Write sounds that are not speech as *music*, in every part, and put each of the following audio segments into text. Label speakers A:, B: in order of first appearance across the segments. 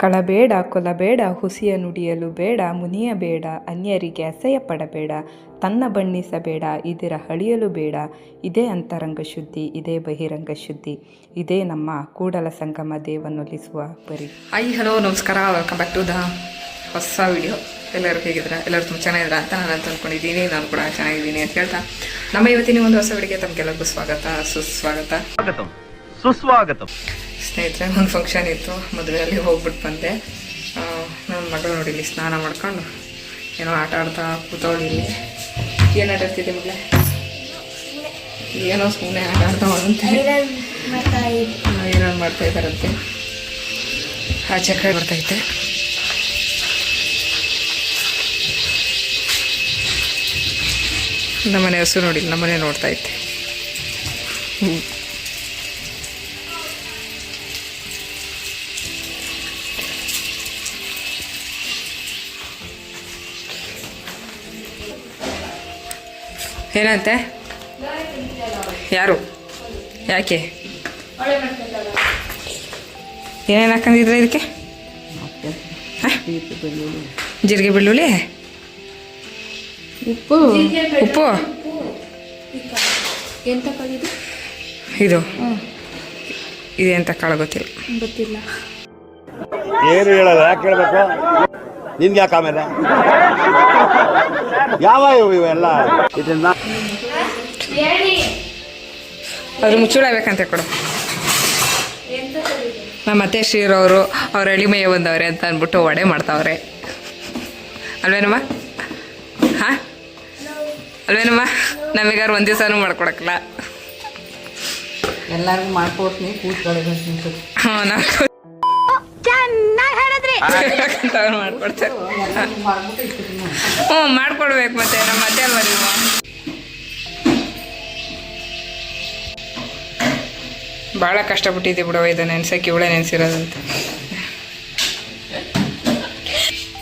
A: ಕಳಬೇಡ ಕೊಲಬೇಡ ಹುಸಿಯ ನುಡಿಯಲು ಬೇಡ ಮುನಿಯ ಬೇಡ ಅನ್ಯರಿಗೆ ಅಸಹ್ಯ ಪಡಬೇಡ ತನ್ನ ಬಣ್ಣಿಸಬೇಡ ಇದರ ಹಳಿಯಲು ಬೇಡ. ಇದೇ ಅಂತರಂಗ ಶುದ್ಧಿ ಇದೇ ಬಹಿರಂಗ ಶುದ್ಧಿ ಇದೇ ನಮ್ಮ ಕೂಡಲ ಸಂಗಮ ದೇವನೊಲಿಸುವ ಪರಿ.
B: ಹೈ ಹಲೋ ನಮಸ್ಕಾರ. ವೆಲ್ಕಮ್ ಬ್ಯಾಕ್ ಟು ದ ಹೊಸ ವಿಡಿಯೋ ಎಲ್ಲರೂ ಹೇಗಿದ್ರೆ ಎಲ್ಲರೂ ತುಂಬ ಚೆನ್ನಾಗಿದ್ರೆ ಅಂತ ನಾನು ಅಂತ ಅಂದ್ಕೊಂಡಿದ್ದೀನಿ ನಾನು ಕೂಡ ಚೆನ್ನಾಗಿದ್ದೀನಿ ಅಂತ ಹೇಳ್ತಾ. ನಮ್ಮ ಇವತ್ತಿನ ಒಂದು ಹೊಸ ವಿಡಿಯೋಗೆ ತಮಗೆಲ್ಲರಿಗೂ ಸ್ವಾಗತ ಸುಸ್ವಾಗತ.
C: ಸ್ವಾಗತ. ಸುಸ್ವಾಗತಂ.
B: ಸ್ನೇಹಿತರೆ ಒಂದು ಫಂಕ್ಷನ್ ಇತ್ತು. ಮದುವೆಯಲ್ಲಿ ಹೋಗ್ಬಿಟ್ಟು ಬಂದೆ. ನನ್ನ ಮಗಳು ನೋಡಿ ಇಲ್ಲಿ ಸ್ನಾನ ಮಾಡ್ಕೊಂಡು ಏನೋ ಆಟ ಆಡ್ತಾ ಕೂತವಳು ಇಲ್ಲಿ. ಏನು ಆಟ ಆಡ್ತಿದ್ದೆ ಮಗಳೇ? ಏನೋ ಸುಮ್ಮನೆ ಆಟ ಆಡ್ತಾ ಅಂತ ಏನೋ ಮಾಡ್ತಾ ಇದ್ದಾರಂತೆ. ಆ ಚಕ್ರ ಬರ್ತೈತೆ ನಮ್ಮನೆ ಹಸು ನೋಡಿ ನಮ್ಮನೆ ನೋಡ್ತಾ ಇದ್ದೆ. ಹ್ಮ್. ಏನಂತೆ? ಯಾರು? ಯಾಕೆ? ಏನೇನು ಹಾಕೊಂಡಿದ್ರೆ ಇದಕ್ಕೆ? ಜೀರಿಗೆ ಬೆಳ್ಳುಳ್ಳಿ?
D: ಉಪ್ಪು.
B: ಉಪ್ಪು?
D: ಎಂತ
B: ಇದು? ಇದೆ ಅಂತ ಕಾಳು ಗೊತ್ತಿಲ್ಲ.
D: ಗೊತ್ತಿಲ್ಲ.
E: ಏನು ಹೇಳೋದು ಯಾಕೆ ಹೇಳ್ಬೇಕು ನಿಮ್ಗೆ ಯಾಕೆ ಆಮೇಲೆ? ಯಾವ ಇವು ಇವೆಲ್ಲ? ಇದನ್ನ
B: ಅದ್ರ ಮುಚ್ಚುಳ ಬೇಕಂತ ಕೊಡು. ನಮ್ಮ ಅತ್ತೆ ಶ್ರೀರವರು ಅವ್ರ ಎಳಿಮೆಯ ಬಂದವ್ರೆ ಅಂತ ಅಂದ್ಬಿಟ್ಟು ಒಡೆ ಮಾಡ್ತಾವ್ರೆ. ಅಲ್ವೇನಮ್ಮ? ಹಾಂ? ಅಲ್ವೇನಮ್ಮ? ನಮಗಾರು ಒಂದು ದಿವಸನೂ ಮಾಡ್ಕೊಡಕ್ಕಲ್ಲ.
D: ಎಲ್ಲರಿಗೂ ಮಾಡ್ಕೊಡ್ತೀನಿ ಕೂತ್ಕೊಳ್ಳೋದು
B: ಹ್ಞೂ ನಾವು ಹ್ಞೂ ಮಾಡ್ಕೊಡ್ಬೇಕು ಮತ್ತೆ ನಮ್ಮ ಅತ್ತೆ ಅಲ್ವ ನೀವು? ಭಾಳ ಕಷ್ಟಪಟ್ಟಿದ್ದೆ ಬಿಡವ ಇದು ನೆನ್ಸಕ್ಕೆ ಇವಳೆ ನೆನೆಸಿರೋದಂತ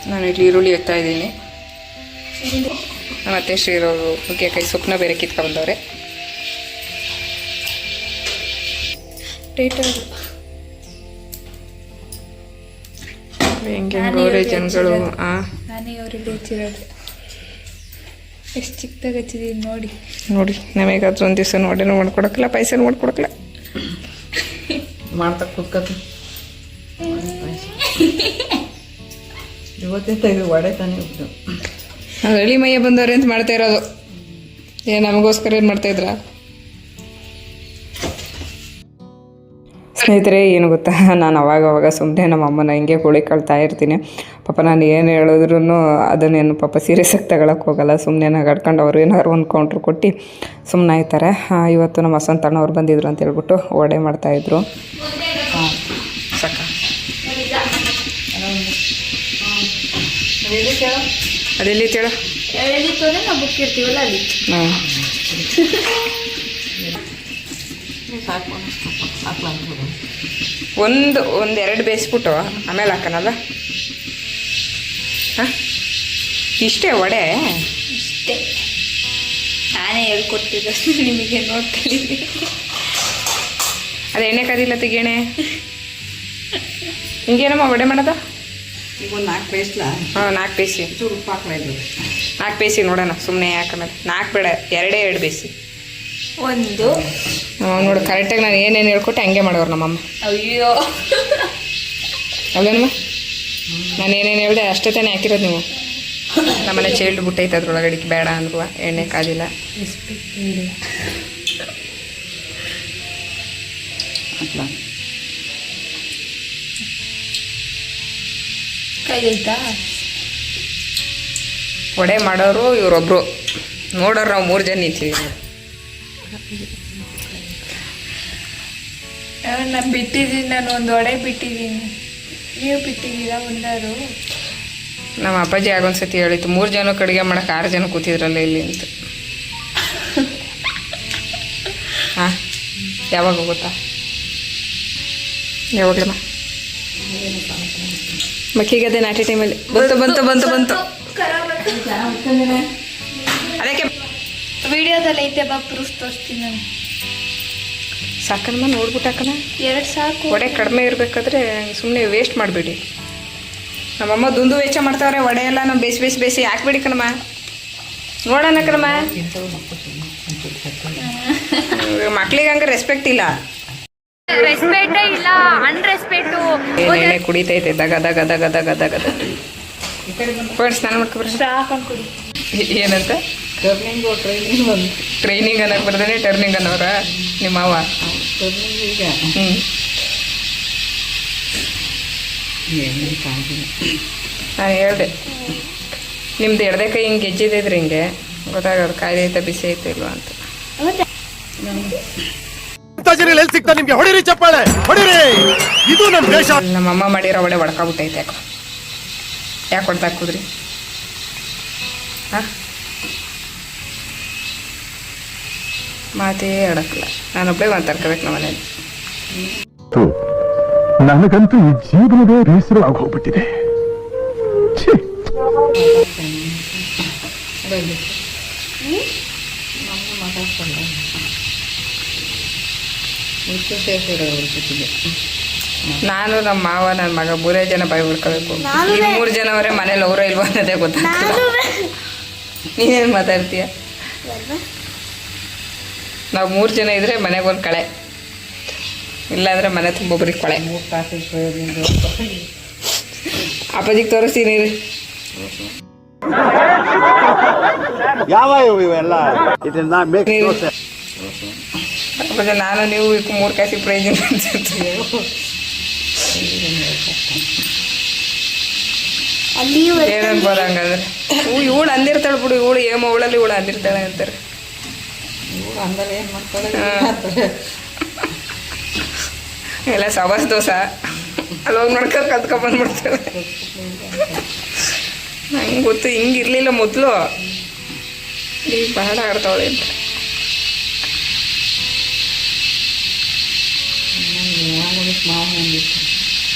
B: ನಾನು ಇಲ್ಲಿ ಈರುಳ್ಳಿ ಎತ್ತಾ ಇದ್ದೀನಿ. ಮತ್ತೆ ಶ್ರೀರವರು ನುಗ್ಗೆಕಾಯಿ ಸೊಪ್ಪನ್ನ ಬೇರೆ ಕಿತ್ಕೊಂಡ್ಬಂದವ್ರೆ ಹೆಂಗೆ ಜನಗಳು ಆ.
D: ನಾನೇ ಅವ್ರಿಗೆ ಹಚ್ಚಿರೋದು ಎಷ್ಟು ಚಿಕ್ಕದಾಗಿ ಹಚ್ಚಿದೀನಿ ನೋಡಿ.
B: ನೋಡಿ ನಮಗಾದ್ರೂ ಒಂದು ದಿವಸ ನೋಡೇನು ಮಾಡ್ಕೊಡಕ್ಕಿಲ್ಲ ಪೈಸೆನೂ ಮಾಡ್ಕೊಡಕ್ಕಿಲ್ಲ.
D: ಮಾಡ್ತಾ ಕೂತ್ಕೊತ. ಇವತ್ತೇ ತೆಗೆದು ವಡೆ ತಾನೇ ಇತ್ತು
B: ಅದು ಹಳ್ಳಿ ಮೈಯ ಬಂದವ್ರೆ ಅಂತ ಮಾಡ್ತಾ ಇರೋದು. ಏ ನಮಗೋಸ್ಕರ ಏನು ಮಾಡ್ತಾ ಸ್ನೇಹಿತರೆ ಏನು ಗೊತ್ತಾ? ನಾನು ಅವಾಗ ಅವಾಗ ಸುಮ್ಮನೆ ನಮ್ಮ ಅಮ್ಮನ ಹಿಂಗೆ ಹುಳಿಕೊಳ್ತಾ ಇರ್ತೀನಿ. ಪಾಪ ನಾನು ಏನು ಹೇಳಿದ್ರು ಅದನ್ನೇನು ಪಾಪ ಸೀರಿಯಸ್ ಆಗಿ ತಗೊಳಕ್ಕೆ ಹೋಗಲ್ಲ. ಸುಮ್ಮನೆ ನಗಾಡ್ಕೊಂಡು ಅವ್ರು ಏನಾದ್ರು ಒಂದು ಕೌಂಟ್ರ್ ಕೊಟ್ಟು ಸುಮ್ಮನೆ ಆಯ್ತಾರೆ. ಇವತ್ತು ನಮ್ಮ ವಸಂತಣ್ಣವ್ರು ಬಂದಿದ್ರು ಅಂತ ಹೇಳ್ಬಿಟ್ಟು ಓಡೆ ಮಾಡ್ತಾಯಿದ್ರು ಅದೆಲ್ಲಿ ತೇಳು
D: ಹಾಂ ಸಾಕು ನಾವು ಬುಕ್ ಇರ್ತೀವಲ್ಲ ಅಲ್ಲಿ.
B: ಹಾಂ. ಒಂದು ಒಂದು ಎರಡು ಬೇಯಿಸ್ಬಿಟ್ಟು ಆಮೇಲೆ ಹಾಕೋಣಲ್ಲ ಹಾಂ? ಇಷ್ಟೇ ವಡೆ?
D: ಇಷ್ಟೇ. ನಾನೇ ಹೇಳ್ಕೊಡ್ತಿದ್ದು *laughs* ನಿಮಗೆ ನೋಡ್ತೀನಿ
B: ಅದು ಎಣ್ಣೆ ಕದಿಲ್ಲ ತೆಗೆಣೆ ಹಿಂಗೇನಮ್ಮ ವಡೆ ಮಾಡೋದು?
D: ಈಗ ಒಂದು ನಾಲ್ಕು ಬೇಯಿಸ್ಲಾ?
B: ಹಾಂ ನಾಲ್ಕು ಬೇಯಿಸಿ.
D: ಚೂರು ಉಪ್ಪು ಹಾಕ್ಲಾ
B: ನಾಲ್ಕು ಬೇಯಿಸಿ ನೋಡೋಣ ಸುಮ್ಮನೆ ಹಾಕೋಣ ನಾಲ್ಕು ಬೇಡ ಎರಡೇ ಎರಡು ಬೇಯಿಸಿ.
D: ಒಂದು.
B: ನೋಡು ಕರೆಕ್ಟಾಗಿ ನಾನು ಏನೇನು ಹೇಳ್ಕೊಟ್ಟೆ ಹಂಗೆ ಮಾಡೋರು ನಮ್ಮಮ್ಮ
D: ಅಯ್ಯೋ.
B: ಅಲ್ವೇನಮ್ಮ? ನಾನು ಏನೇನು ಹೇಳಿದೆ ಅಷ್ಟೇ ತಾನೇ ಹಾಕಿರೋದು ನೀವು. ನಮ್ಮನೆ ಚೈಲ್ಡ್ ಬಿಟ್ಟೈತೆ ಅದ್ರೊಳಗಡೆ ಬೇಡ ಅಂದ್ರು ಎಣ್ಣೆ ಕಾದಿಲ್ಲ.
D: ಒಡೆ ಕೈಗೈತಾ
B: ಮಾಡೋರು ಇವರೊಬ್ರು. ನೋಡೋರು ನಾವು ಮೂರು ಜನ ನಿಂತೀವಿ
D: ನಾನು ಬಿಟ್ಟಿದ್ದೀನಿ ನಾನು ಒಂದು ಒಡೆ ಬಿಟ್ಟಿದ್ದೀನಿ. ನೀವು ಬಿಟ್ಟಿದ್ದೀರಾ ಒಂದಾರು
B: ನಮ್ಮ ಅಪ್ಪಾಜಿ ಆಗೊಂದ್ಸತಿ ಹೇಳಿತ್ತು ಮೂರು ಜನ ಅಡುಗೆ ಮಾಡೋಕೆ ಆರು ಜನ ಕೂತಿದ್ರಲ್ಲ ಇಲ್ಲಿ ಅಂತ. ಹಾಂ ಯಾವಾಗ ಹೋಗುತ್ತಾ? ಯಾವಾಗಲಮ್ಮ ಮಕ್ಕಿಗದೆ ನಾಟಿ ಟೈಮಲ್ಲಿ. ಬಂತು ಬಂತು ಬಂತು ಬಂತು. ಅದಕ್ಕೆ
D: ವಿಡಿಯೋದಲ್ಲಿ ಐತೆ ಬಾ ಪ್ರೂಫ್ ತೋರಿಸ್ತೀನಿ ನಾನು.
B: ಸಾಕಮ್ಮ ನೋಡ್ಬಿಟ್ಟು ಹಾಕಣ
D: ಎರಡು ಸಾಕು.
B: ವಡೆ ಕಡಿಮೆ ಇರಬೇಕಾದ್ರೆ ಸುಮ್ಮನೆ ವೇಸ್ಟ್ ಮಾಡಬೇಡಿ. ನಮ್ಮಮ್ಮ ದುಂದು ವೆಚ್ಚ ಮಾಡ್ತಾವ್ರೆ ವಡೆ ಎಲ್ಲ ನಾವು ಬೇಸಿ ಬೇಸಿ ಬೇಸಿ ಹಾಕ್ಬಿಡಿ ಕಣಮ್ಮ. ನೋಡೋಣ ಕಣಮ್ಮ. *laughs* ಮಕ್ಳಿಗೆ ಹಂಗೆ ರೆಸ್ಪೆಕ್ಟ್ ಇಲ್ಲ.
F: ರೆಸ್ಪೆಕ್ಟೇ ಇಲ್ಲ ಅನ್ರೆಸ್ಪೆಕ್ಟು
B: ಕುಡಿತೈತೆ ದಗ ದಗ ದಗ ದಗ ದಗ ಸ್ನಾನ ಮಾಡ್ಕೊಬ್ರಿ ಏನಂತ? ಟ್ರೈನಿಂಗ್ ಅನ್ನಕ್ಕೆ ಬರ್ದೇನೆ ಟರ್ನಿಂಗ್ ಅನ್ನೋರ? ನಿಮ್ಮ ಅವ್ವ? ಹ್ಞೂ ನಾನು ಹೇಳ್ದೆ. ನಿಮ್ದು ಎಡದೆ ಕೈ ಹಿಂಗೆ ಗೆಜ್ಜಿದೈತ್ರಿ ಹಿಂಗೆ? ಗೊತ್ತಾಗೋದು ಕಾಯಿಲೆ ಐತ ಬಿಸಿ ಐತ ಇಲ್ವಾ ಅಂತ.
E: ನಮ್ಮಅಮ್ಮ ಸಿಗ್ತಾ ನಿಮ್ಗೆ? ಹೊಡಿರಿ ಚಪ್ಪಾಳೆ ಹೊಡಿರಿ! ಇದು ನಮ್ಮ ದೇಶ.
B: ನಮ್ಮಮ್ಮ ಮಾಡಿರೋ ಒಳ್ಳೆ ಹೊಡ್ಕೊಬಿಟ್ಟೈತೆ ಯಾಕೋ. ಯಾಕೆ ಹೊಡ್ತಾ ಕುದ್ರಿ ಹಾಂ? ಮಾತೇ ಆಡಕ್ಕಿಲ್ಲ. ನಾನೊಬ್ಬಳೇ ಮಾತಾಡ್ಕೋಬೇಕು ತರ್ಕೋಬೇಕು ನಮ್ಮ ಮನೇಲಿ.
G: ನನಗಂತೂ ಈ ಜೀವನವೇ ಬೇಸರ ಆಗೋಗ್ಬಿಟ್ಟಿದೆ ಛೀ.
B: ನಾನು ನಮ್ಮ ಮಾವ ನನ್ನ ಮಗ ಮೂರೇ ಜನ ಬಾಯಿ ಬಿಡ್ಕೋಬೇಕು ಈ ಮೂರು ಜನ ಅವರೇ ಮನೇಲಿ ಅವರ ಇಲ್ವಾ ಅನ್ನೋದೇ ಗೊತ್ತಾಗ್ತಿಲ್ಲ. ನೀನೇನು ಮಾತಾಡ್ತೀಯ? ನಾವು ಮೂರು ಜನ ಇದ್ರೆ ಮನೆಗೆ ಒಂದು ಕಳೆ. ಇಲ್ಲಾಂದ್ರೆ ಮನೆ ತುಂಬ ಬರೀ ಕೊಳೆ. ಅಪ್ಪಾಜಿಗೆ ತೋರಿಸ್ತೀನಿ ರೀ
E: ಯಾವ ಇವು ಇವೆಲ್ಲ? ಇದನ್ನ
B: ನಾನು ನೀವು ಇದಕ್ಕೆ ಮೂರು ಕಾಸಿ ಪ್ರೈಜ್ ಏನನ್ಬೋದು ಹಂಗಂದ್ರೆ ಹ್ಞೂ ಇವಳು ಅಂದಿರ್ತಾಳೆ ಬಿಡು ಇವಳು ಏಮ ಅವಳಲ್ಲಿ ಇವಳು ಅಂದಿರ್ತಾಳೆ ಅಂತಾರೆ. ಎಲ್ಲ ಸವಾಸ್ ದೋಸ. ಅಲ್ಲಿ ಹೋಗಿ ನೋಡ್ಕೊಂಡು ಕಲ್ತ್ಕೊಂಡ್ ಬಂದ್ಬಿಡ್ತಾಳೆ ನಂಗೆ ಗೊತ್ತು ಹಿಂಗೆ ಇರಲಿಲ್ಲ ಮೊದಲು. ಈಗ ಬಹಳ ಆಡ್ತಾವಳೆ ಅಂತ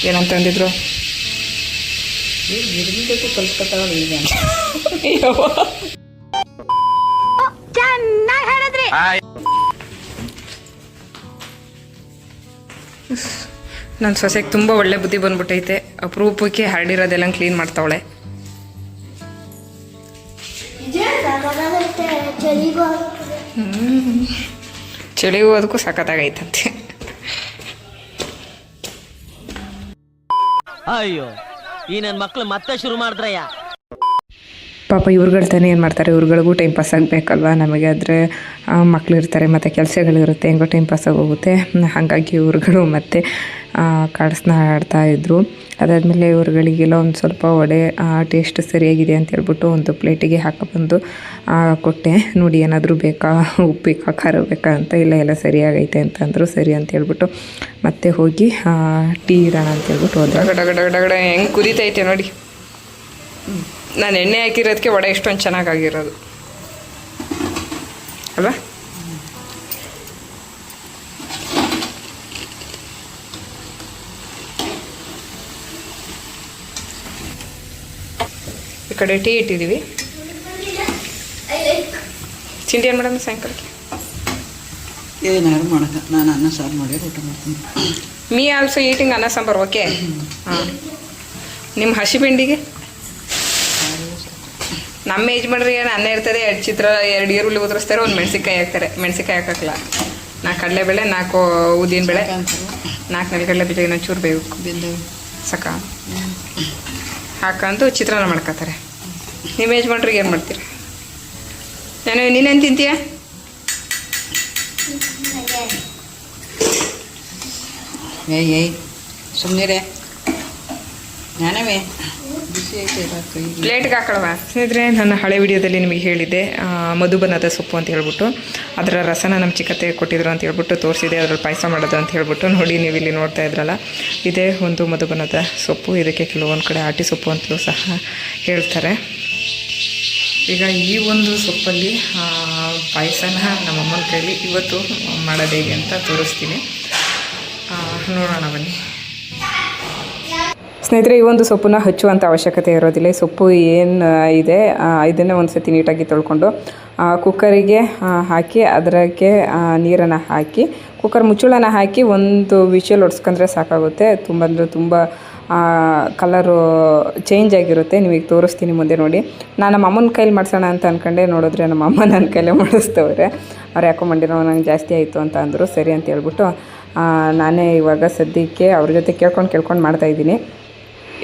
B: ಏನಂತ ಅಂದಿದ್ರು?
F: ಈಗ.
B: ನನ್ನ ಸೊಸೆಗೆ ತುಂಬ ಒಳ್ಳೆ ಬುದ್ಧಿ ಬಂದ್ಬಿಟ್ಟೈತೆ. ಅಪರೂಪಕ್ಕೆ ಹರಡಿರೋದೆಲ್ಲ ಕ್ಲೀನ್ ಮಾಡ್ತಾವಳೆ. ಚಳಿ ಅದಕ್ಕೂ ಸಖತ್ತಾಗೈತಂತೆ.
H: ಅಯ್ಯೋ ಈ ನನ್ನ ಮಕ್ಳು ಮತ್ತೆ ಶುರು ಮಾಡಿದ್ರಯ್ಯ.
B: ಪಾಪ ಇವ್ರುಗಳು ತಾನೇ ಏನು ಮಾಡ್ತಾರೆ? ಇವ್ರುಗಳಿಗೂ ಟೈಮ್ ಪಾಸ್ ಆಗಬೇಕಲ್ವ? ನಮಗೆ ಆದರೆ ಮಕ್ಳು ಇರ್ತಾರೆ, ಮತ್ತು ಕೆಲಸಗಳಿರುತ್ತೆ, ಹೆಂಗೋ ಟೈಮ್ ಪಾಸ್ ಆಗೋಗುತ್ತೆ. ಹಾಗಾಗಿ ಇವ್ರುಗಳು ಮತ್ತೆ ಕಾಡ್ಸ್ನ ಆಡ್ತಾ ಇದ್ರು. ಅದಾದಮೇಲೆ ಇವ್ರುಗಳಿಗೆಲ್ಲ ಒಂದು ಸ್ವಲ್ಪ ಒಡೆ ಟೇಸ್ಟ್ ಸರಿಯಾಗಿದೆ ಅಂತ ಹೇಳ್ಬಿಟ್ಟು ಒಂದು ಪ್ಲೇಟಿಗೆ ಹಾಕಬಂದು ಕೊಟ್ಟೆ. ನೋಡಿ, ಏನಾದರೂ ಬೇಕಾ? ಉಪ್ಪು ಬೇಕಾ? ಖಾರ ಬೇಕಾ? ಅಂತ ಇಲ್ಲ, ಎಲ್ಲ ಸರಿಯಾಗೈತೆ ಅಂತ ಅಂದರು. ಸರಿ ಅಂತ ಹೇಳ್ಬಿಟ್ಟು ಮತ್ತೆ ಹೋಗಿ ಟೀ ಇರೋಣ ಅಂತ ಹೇಳ್ಬಿಟ್ಟು ಹೋದ್ರೆ. ಗಡ ಗಡ ಹೆಂಗೆ ಕುದೀತೈತೆ ನೋಡಿ. ನಾನು ಎಣ್ಣೆ ಹಾಕಿರೋದಕ್ಕೆ ವಡೆ ಇಷ್ಟೊಂದು ಚೆನ್ನಾಗಾಗಿರೋದು. ಅಲ್ವಾ? ಈ ಕಡೆ ಟೀ ಇಟ್ಟಿದ್ದೀವಿ ತಿಂಡಿ ಏನು ಮೇಡಮ್ ಸಾಯಂಕಾಲಕ್ಕೆ?
I: ಏನಾದ್ರು ಮಾಡಕ ನಾನು ಅನ್ನ ಸಾರು ಮಾಡಿ ಊಟ ಮಾಡ್ತೀನಿ.
B: ಮೀ ಆಲ್ಸೋ ಈಟಿಂಗ್ ಅನ್ನ ಸಾಂಬಾರು ಓಕೆ ಹಾಂ. ನಿಮ್ಮ ಹಸಿ ಬೆಂಡಿಗೆ? ನಮ್ಮ ಯಜಮಾನ್ರಿಗೆ ಏನು ಅನ್ನ ಇರ್ತದೆ ಎರಡು ಚಿತ್ರ ಎರಡು ಈರುಳ್ಳಿ ಉದುರಿಸ್ತಾರೆ ಒಂದು ಮೆಣಸಿನ್ಕಾಯಿ ಹಾಕ್ತಾರೆ. ಮೆಣಸಿನ್ಕಾಯಿ ಹಾಕಲ್ಲ ನಾಲ್ಕು ಕಡಲೆಬೇಳೆ ನಾಲ್ಕು ಉದ್ದಿನ ಬೇಳೆ ನಾಲ್ಕು ನೆಲಗಡಲೆ ಬೀಜ ಇನ್ನೊಂದು ಚೂರು ಬೇಯಬೇಕು
I: ಬೆಂದವು
B: ಸಕ. ಹಾಕೊಂಡು ಚಿತ್ರಾನ್ನ ಮಾಡ್ಕೋತಾರೆ. ನಿಮ್ಮ ಯಜಮಾನ್ರಿಗೆ ಏನು ಮಾಡ್ತೀರಿ? ನಾನು ನೀನೇನು ತಿಂತೀಯ?
I: ಏಯ್ ಏಯ್ ಸುಮ್ಮನೆ ನಾನವೇ.
B: ಪ್ಲೇಟ್ಗೆ ಹಾಕೊಳ್ವಾ. ಸ್ನೇಹಿತರೆ ನನ್ನ ಹಳೆ ವಿಡಿಯೋದಲ್ಲಿ ನಿಮಗೆ ಹೇಳಿದ್ದೆ ಆ, ಮಧುಬನದ ಸೊಪ್ಪು ಅಂತ ಹೇಳ್ಬಿಟ್ಟು. ಅದರ ರಸನ ನಮ್ಮ ಚಿಕ್ಕತೆ ಕೊಟ್ಟಿದ್ರು ಅಂತ ಹೇಳ್ಬಿಟ್ಟು ತೋರಿಸಿದೆ ಅದ್ರಲ್ಲಿ ಪಾಯಸ ಮಾಡೋದು ಅಂತ ಹೇಳ್ಬಿಟ್ಟು. ನೋಡಿ ನೀವು ಇಲ್ಲಿ ನೋಡ್ತಾ ಇದ್ರಲ್ಲ ಇದೇ ಒಂದು ಮಧುಬನದ ಸೊಪ್ಪು. ಇದಕ್ಕೆ ಕೆಲವೊಂದು ಕಡೆ ಆಟಿ ಸೊಪ್ಪು ಅಂತಲೂ ಸಹ ಹೇಳ್ತಾರೆ. ಈಗ ಈ ಒಂದು ಸೊಪ್ಪಲ್ಲಿ ಪಾಯಸನ ನಮ್ಮಮ್ಮನ ಕೈಲಿ ಇವತ್ತು ಮಾಡೋದು ಹೇಗೆ ಅಂತ ತೋರಿಸ್ತೀನಿ. ನೋಡೋಣ ಬನ್ನಿ. ಸ್ನೇಹಿತರೆ, ಈ ಒಂದು ಸೊಪ್ಪನ್ನ ಹಚ್ಚುವಂಥ ಅವಶ್ಯಕತೆ ಇರೋದಿಲ್ಲ. ಸೊಪ್ಪು ಏನು ಇದೆ ಇದನ್ನು ಒಂದು ಸತಿ ನೀಟಾಗಿ ತೊಳ್ಕೊಂಡು ಕುಕ್ಕರಿಗೆ ಹಾಕಿ ಅದಕ್ಕೆ ನೀರನ್ನು ಹಾಕಿ, ಕುಕ್ಕರ್ ಮುಚ್ಚಳನ ಹಾಕಿ ಒಂದು ವಿಷಲ್ ಹೊಡ್ಸ್ಕೊಂಡ್ರೆ ಸಾಕಾಗುತ್ತೆ. ತುಂಬ ಅಂದರೆ ತುಂಬ
A: ಕಲರು ಚೇಂಜ್ ಆಗಿರುತ್ತೆ. ನಿಮಗೆ ತೋರಿಸ್ತೀನಿ ಮುಂದೆ ನೋಡಿ. ನಾನು ನಮ್ಮ ಅಮ್ಮನ ಕೈಲಿ ಮಾಡ್ಸೋಣ ಅಂತ ಅಂದ್ಕೊಂಡೆ ನೋಡಿದ್ರೆ ನಮ್ಮ ಅಮ್ಮ ನನ್ನ ಕೈಲೇ ಮಾಡಿಸ್ತವ್ರೆ. ಅವ್ರು ಯಾಕೋ ಮಂಡಿರೋ ನಂಗೆ ಜಾಸ್ತಿ ಆಯಿತು ಅಂತ ಅಂದರು. ಸರಿ ಅಂತ ಹೇಳ್ಬಿಟ್ಟು ನಾನೇ ಇವಾಗ ಸದ್ಯಕ್ಕೆ ಅವ್ರ ಜೊತೆ ಕೇಳ್ಕೊಂಡು ಕೇಳ್ಕೊಂಡು ಮಾಡ್ತಾಯಿದ್ದೀನಿ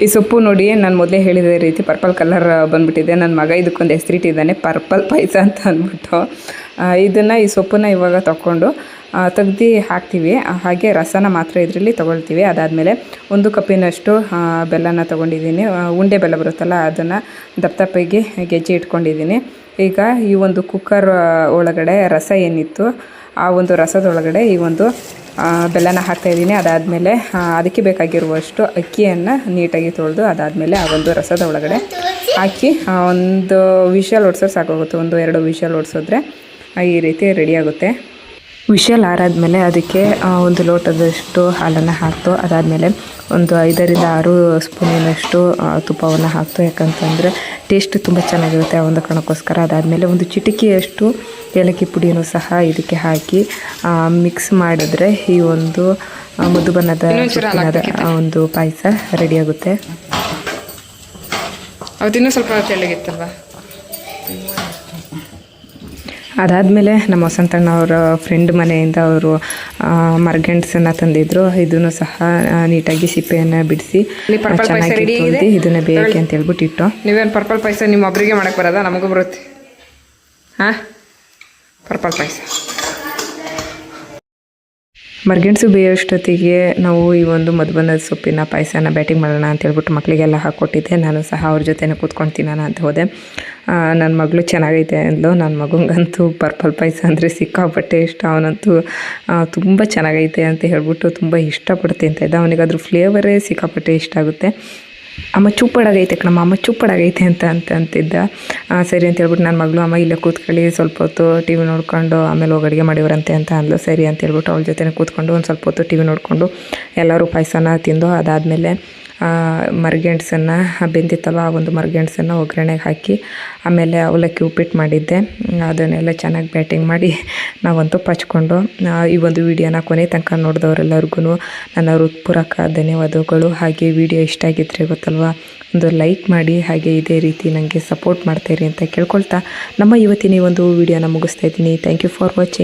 A: ಈ ಸೊಪ್ಪು ನೋಡಿ ನಾನು ಮೊದಲೇ ಹೇಳಿದ ರೀತಿ ಪರ್ಪಲ್ ಕಲರ್ ಬಂದುಬಿಟ್ಟಿದೆ. ನನ್ನ ಮಗ ಇದಕ್ಕೊಂದು ಹೆಸರಿಟ್ಟಿದ್ದಾನೆ ಪರ್ಪಲ್ ಪಾಯಸ ಅಂತ ಅಂದ್ಬಿಟ್ಟು. ಇದನ್ನು ಈ ಸೊಪ್ಪನ್ನ ಇವಾಗ ತಗೊಂಡು ತೆಗ್ದು ಹಾಕ್ತೀವಿ. ಹಾಗೆ ರಸನ ಮಾತ್ರ ಇದರಲ್ಲಿ ತೊಗೊಳ್ತೀವಿ. ಅದಾದಮೇಲೆ ಒಂದು ಕಪ್ಪಿನಷ್ಟು ಬೆಲ್ಲನ ತೊಗೊಂಡಿದ್ದೀನಿ. ಉಂಡೆ ಬೆಲ್ಲ ಬರುತ್ತಲ್ಲ, ಅದನ್ನು ದಪ್ಪ ದಪ್ಪಗೆ ಗೆಜ್ಜೆ ಇಟ್ಕೊಂಡಿದ್ದೀನಿ. ಈಗ ಈ ಒಂದು ಕುಕ್ಕರ್ ಒಳಗಡೆ ರಸ ಏನಿತ್ತು, ಆ ಒಂದು ರಸದೊಳಗಡೆ ಈ ಒಂದು ಬೆಲ್ಲನ ಹಾಕ್ತಾಯಿದ್ದೀನಿ ಅದಾದಮೇಲೆ ಅದಕ್ಕೆ ಬೇಕಾಗಿರುವಷ್ಟು ಅಕ್ಕಿಯನ್ನು ನೀಟಾಗಿ ತೊಳೆದು ಅದಾದಮೇಲೆ ಆ ಒಂದು ರಸದ ಒಳಗಡೆ ಹಾಕಿ ಒಂದು ವಿಷಲ್ ಓಡಿಸೋ ಸಾಕಾಗುತ್ತೆ. ಒಂದು ಎರಡು ವಿಷಲ್ ಹೊಡ್ಸಿದ್ರೆ ಆ, ಈ ರೀತಿ ರೆಡಿಯಾಗುತ್ತೆ ವಿಷಲ್ ಆರಾದಮೇಲೆ ಅದಕ್ಕೆ ಒಂದು ಲೋಟದಷ್ಟು ಹಾಲನ್ನು ಹಾಕ್ತು. ಅದಾದಮೇಲೆ ಒಂದು ಐದರಿಂದ ಆರು ಸ್ಪೂನಿನಷ್ಟು ತುಪ್ಪವನ್ನು ಹಾಕ್ತು. ಯಾಕಂತಂದರೆ ಟೇಸ್ಟ್ ತುಂಬ ಚೆನ್ನಾಗಿರುತ್ತೆ ಆ ಒಂದು ಕಾರಣಕ್ಕೋಸ್ಕರ ಅದಾದಮೇಲೆ ಒಂದು ಚಿಟಿಕೆಯಷ್ಟು ಏಲಕ್ಕಿ ಪುಡಿಯನ್ನು ಸಹ ಇದಕ್ಕೆ ಹಾಕಿ ಮಿಕ್ಸ್ ಮಾಡಿದ್ರೆ ಈ ಒಂದು ಮುದ್ದು ಮಧು ಬಣ್ಣದ ಸೊಪ್ಪಿನದ ಆ ಒಂದು ಪಾಯಸ ರೆಡಿಯಾಗುತ್ತೆ
B: ಅವತ್ತಿನ್ನೂ ಸ್ವಲ್ಪ ತೆಳ್ಳಗಿತ್ತಲ್ವಾ?
A: ಅದಾದಮೇಲೆ ನಮ್ಮ ವಸಂತಣ್ಣ ಅವರ ಫ್ರೆಂಡ್ ಮನೆಯಿಂದ ಅವರು ಮರ್ಗೆಂಟ್ಸನ್ನು ತಂದಿದ್ರು. ಇದನ್ನು ಸಹ ನೀಟಾಗಿ ಸಿಪ್ಪೆಯನ್ನು ಬಿಡಿಸಿ ಚೆನ್ನಾಗಿ? ಇದನ್ನು ಬೇಯಕ್ಕೆ ಅಂತ ಹೇಳ್ಬಿಟ್ಟು ಇಟ್ಟು.
B: ನೀವೇನು ಪರ್ಪಲ್ ಪಾಯಸ ನಿಮ್ಮ ಒಬ್ಬರಿಗೆ ಮಾಡಕ್ಕೆ ಬರೋದಾ? ನಮಗೂ ಬರುತ್ತೆ. ಹಾಂ? ಪರ್ಪಲ್ ಪಾಯಸ.
A: ಮರ್ಗೆಣಸು ಬೇಯೋಷ್ಟೊತ್ತಿಗೆ ನಾವು ಈ ಒಂದು ಮಧುಬನದ ಸೊಪ್ಪಿನ ಪಾಯಸನ ಬ್ಯಾಟಿಂಗ್ ಮಾಡೋಣ ಅಂತ ಹೇಳ್ಬಿಟ್ಟು ಮಕ್ಕಳಿಗೆಲ್ಲ ಹಾಕ್ಕೊಟ್ಟಿದ್ದೆ ನಾನು ಸಹ ಅವ್ರ ಜೊತೆನೇ ಕೂತ್ಕೊಂಡು ತಿನ್ನೋಣ ಅಂತ ಹೋದೆ. ನನ್ನ ಮಗಳು ಚೆನ್ನಾಗೈತೆ ಅಂದ್ಲು. ನನ್ನ ಮಗಂಗಂತೂ ಪರ್ಪಲ್ ಪಾಯಸ ಅಂದರೆ ಸಿಕ್ಕಾಪಟ್ಟೆ ಇಷ್ಟ. ಅವನಂತೂ ತುಂಬ ಚೆನ್ನಾಗೈತೆ ಅಂತ ಹೇಳ್ಬಿಟ್ಟು ತುಂಬ ಇಷ್ಟಪಡ್ತೀನಿ ಅಂತ ಇದ್ದ. ಅವನಿಗೆ ಅದ್ರ ಫ್ಲೇವರೇ ಸಿಕ್ಕಾಪಟ್ಟೆ ಇಷ್ಟ ಆಗುತ್ತೆ. ಅಮ್ಮ ಚುಪ್ಪಡಾಗೈತೆ ಕಣಮ್ಮ, ಅಮ್ಮ ಚುಪ್ಪಡಾಗೈತೆ ಅಂತ ಅಂತ ಅಂತಿದ್ದ. ಸರಿ ಅಂತ ಹೇಳ್ಬಿಟ್ಟು ನನ್ನ ಮಗಳು, ಅಮ್ಮ ಇಲ್ಲೇ ಕೂತ್ಕೊಳ್ಳಿ, ಸ್ವಲ್ಪ ಹೊತ್ತು ಟಿ ವಿ ನೋಡ್ಕೊಂಡು ಆಮೇಲೆ ಹೋಗಿ ಅಡುಗೆ ಮಾಡಿವ್ರಂತೆ ಅಂತ ಅಂದ್ಲು. ಸರಿ ಅಂತ ಹೇಳ್ಬಿಟ್ಟು ಅವಳ ಜೊತೆ ಕೂತ್ಕೊಂಡು ಒಂದು ಸ್ವಲ್ಪ ಹೊತ್ತು ಟಿ ವಿ ನೋಡಿಕೊಂಡು ಎಲ್ಲರೂ ಪಾಯಸನ ತಿಂದು ಅದಾದಮೇಲೆ ಮರ್ಗೆಣ್ಸನ್ನು ಬೆಂದಿತ್ತಲ್ಲ ಆ ಒಂದು ಮರ್ಗೆಣ್ಸನ್ನು ಒಗ್ಗರಣೆಗೆ ಹಾಕಿ, ಆಮೇಲೆ ಅವಲಕ್ಕಿ ಉಪ್ಪಿಟ್ಟು ಮಾಡಿದ್ದೆ. ಅದನ್ನೆಲ್ಲ ಚೆನ್ನಾಗಿ ಬ್ಯಾಟಿಂಗ್ ಮಾಡಿ ನಾವಂತೂ ಪಚ್ಕೊಂಡು ಈ ಒಂದು ವಿಡಿಯೋನ ಕೊನೆ ತನಕ ನೋಡಿದವರೆಲ್ಲರಿಗೂ ನನ್ನ ಹೃತ್ಪೂರ್ವಕ ಧನ್ಯವಾದಗಳು. ಹಾಗೆ ವಿಡಿಯೋ ಇಷ್ಟ ಆಗಿದ್ದರೆ ಗೊತ್ತಲ್ವಾ, ಒಂದು ಲೈಕ್ ಮಾಡಿ, ಹಾಗೆ ಇದೇ ರೀತಿ ನನಗೆ ಸಪೋರ್ಟ್ ಮಾಡ್ತೀರಿ ಅಂತ ಕೇಳ್ಕೊಳ್ತಾ ನಮ್ಮ ಇವತ್ತಿನ ಈ ಒಂದು ವಿಡಿಯೋನ ಮುಗಿಸ್ತಾ ಇದ್ದೀನಿ. Thank you for watching